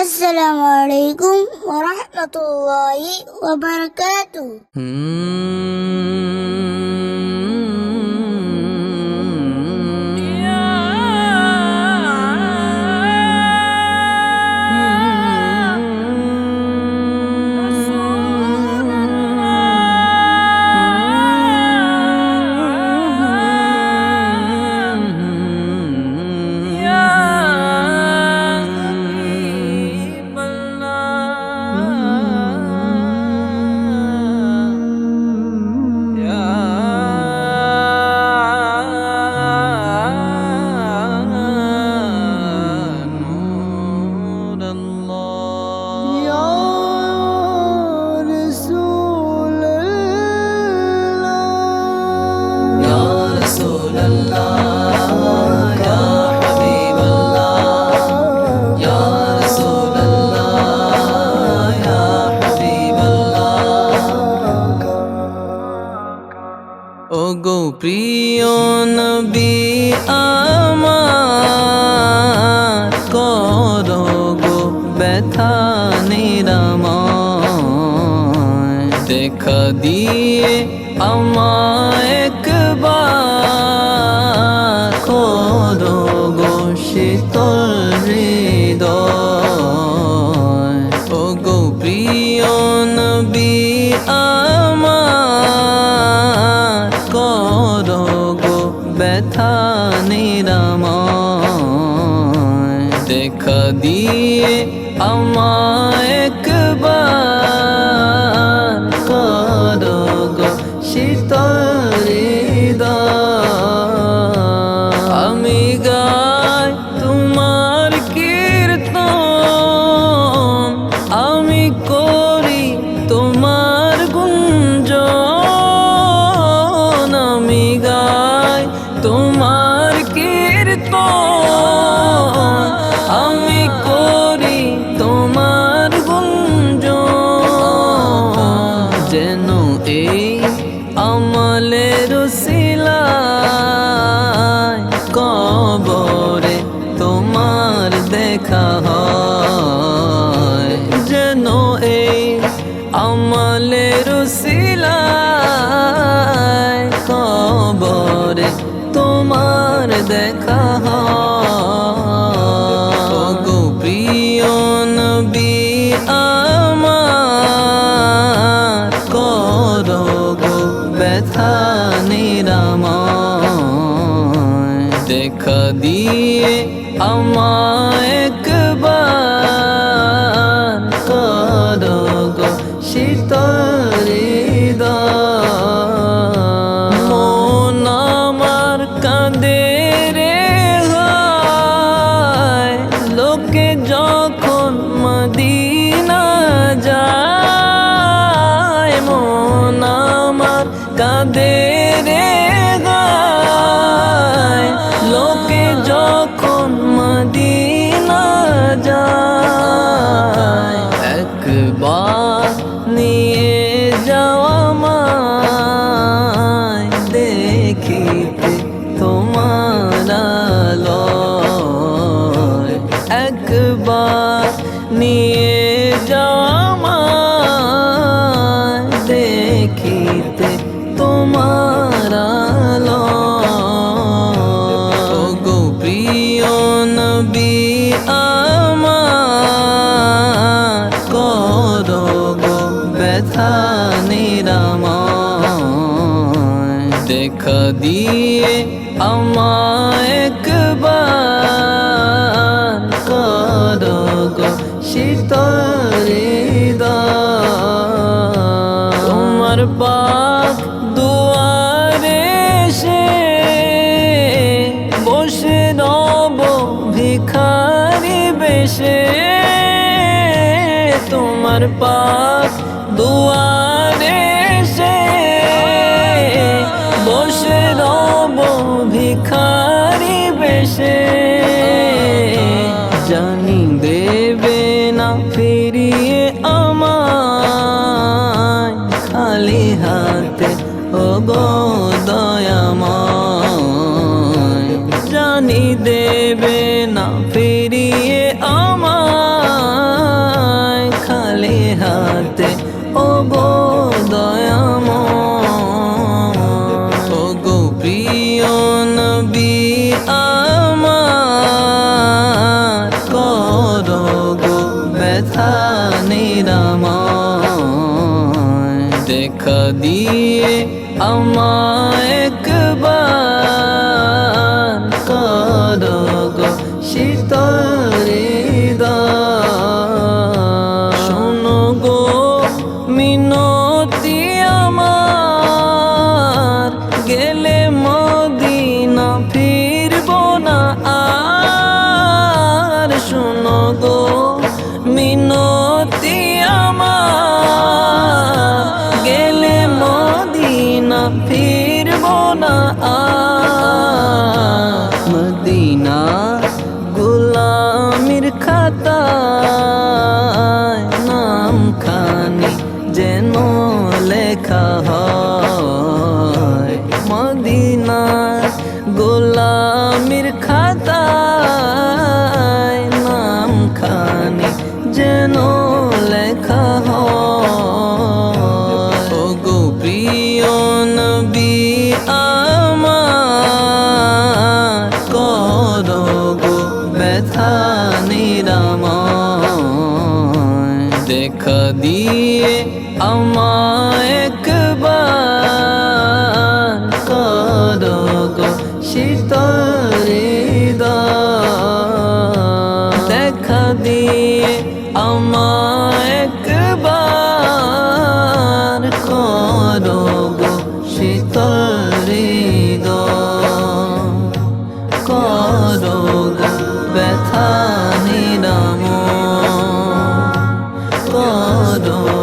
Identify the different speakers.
Speaker 1: Assalamualaikum warahmatullahi wabarakatuh.
Speaker 2: Hmm. ওগো প্রিয় নবী আমার করো গো ব্যথা নিরাময় দেখা দিয়ে আমার আমায় দেখা দিয়ে আমায় একবার করো গো শীতল আমায় key. দেখা দিয়ে আমায় একবার সদগ শীতরে তোমার পাক দুয়ারে সে বসে নব ভিখারি বেশে তোমার পাক দুয়ারে সে ভিখারি বেশে। জানি দেবে না ফিরি দেখা দিয়ে আমায় একবার 我的 todo.